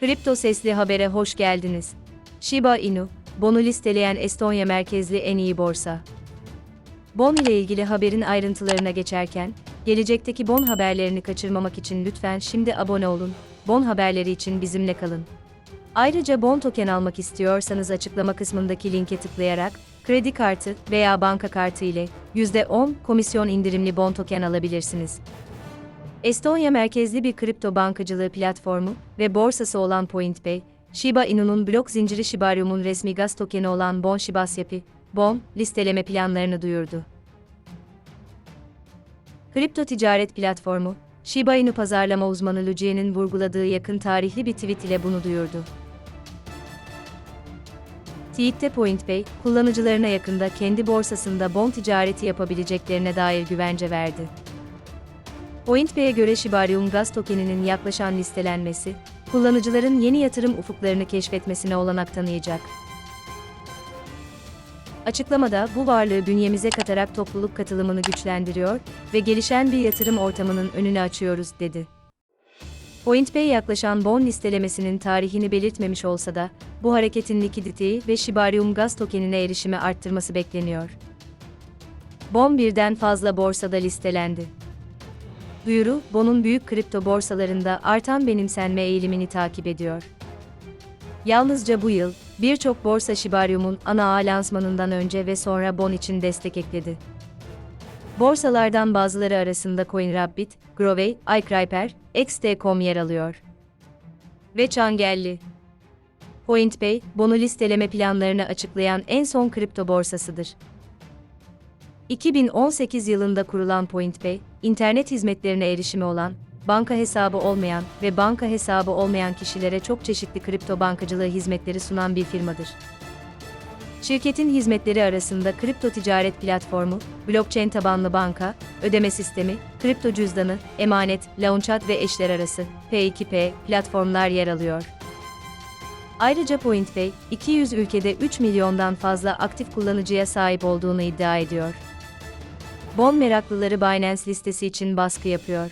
Kripto Sesli Haber'e hoş geldiniz. Shiba Inu, Bon'u listeleyen Estonya merkezli en iyi borsa. Bon ile ilgili haberin ayrıntılarına geçerken, gelecekteki Bon haberlerini kaçırmamak için lütfen şimdi abone olun. Bon haberleri için bizimle kalın. Ayrıca Bon token almak istiyorsanız açıklama kısmındaki linke tıklayarak, kredi kartı veya banka kartı ile %10 komisyon indirimli Bon token alabilirsiniz. Estonya merkezli bir kripto bankacılığı platformu ve borsası olan PointPay, Shiba Inu'nun blok zinciri Shibarium'un resmi gaz tokeni olan Bon Shibasyapi, Bon, listeleme planlarını duyurdu. Kripto ticaret platformu, Shiba Inu pazarlama uzmanı Lucie'nin vurguladığı yakın tarihli bir tweet ile bunu duyurdu. Tweette PointPay, kullanıcılarına yakında kendi borsasında bon ticareti yapabileceklerine dair güvence verdi. PointPay'e göre Shibarium gaz tokeninin yaklaşan listelenmesi, kullanıcıların yeni yatırım ufuklarını keşfetmesine olanak tanıyacak. Açıklamada bu varlığı bünyemize katarak topluluk katılımını güçlendiriyor ve gelişen bir yatırım ortamının önünü açıyoruz, dedi. PointPay yaklaşan bon listelemesinin tarihini belirtmemiş olsa da, bu hareketin likiditeyi ve Shibarium gaz tokenine erişimi arttırması bekleniyor. Bon birden fazla borsada listelendi. Duyuru, Bon'un büyük kripto borsalarında artan benimsenme eğilimini takip ediyor. Yalnızca bu yıl, birçok borsa Shibarium'un ana ağ lansmanından önce ve sonra Bon için destek ekledi. Borsalardan bazıları arasında CoinRabbit, Grovey, iCryper, XT.com yer alıyor. Ve Çangelli. PointPay, Bon'u listeleme planlarını açıklayan en son kripto borsasıdır. 2018 yılında kurulan PointPay, internet hizmetlerine erişimi olan, banka hesabı olmayan ve banka hesabı olmayan kişilere çok çeşitli kripto bankacılığı hizmetleri sunan bir firmadır. Şirketin hizmetleri arasında kripto ticaret platformu, blockchain tabanlı banka, ödeme sistemi, kripto cüzdanı, emanet, launchpad ve eşler arası P2P platformlar yer alıyor. Ayrıca PointPay, 200 ülkede 3 milyondan fazla aktif kullanıcıya sahip olduğunu iddia ediyor. Bon meraklıları Binance listesi için baskı yapıyor.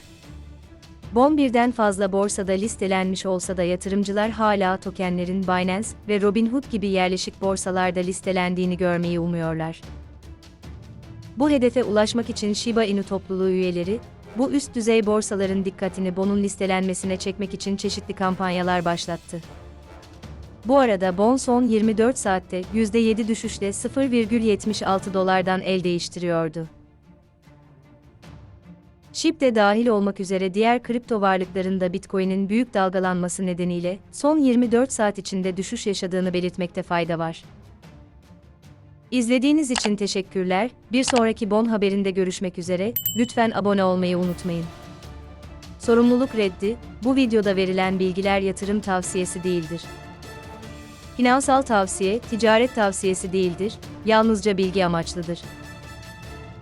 Bon birden fazla borsada listelenmiş olsa da yatırımcılar hala tokenlerin Binance ve Robinhood gibi yerleşik borsalarda listelendiğini görmeyi umuyorlar. Bu hedefe ulaşmak için Shiba Inu topluluğu üyeleri, bu üst düzey borsaların dikkatini Bon'un listelenmesine çekmek için çeşitli kampanyalar başlattı. Bu arada Bon son 24 saatte %7 düşüşle 0,76 dolardan el değiştiriyordu. SHIB de dahil olmak üzere diğer kripto varlıklarında Bitcoin'in büyük dalgalanması nedeniyle son 24 saat içinde düşüş yaşadığını belirtmekte fayda var. İzlediğiniz için teşekkürler. Bir sonraki Bon haberinde görüşmek üzere. Lütfen abone olmayı unutmayın. Sorumluluk reddi, bu videoda verilen bilgiler yatırım tavsiyesi değildir. Finansal tavsiye, ticaret tavsiyesi değildir, yalnızca bilgi amaçlıdır.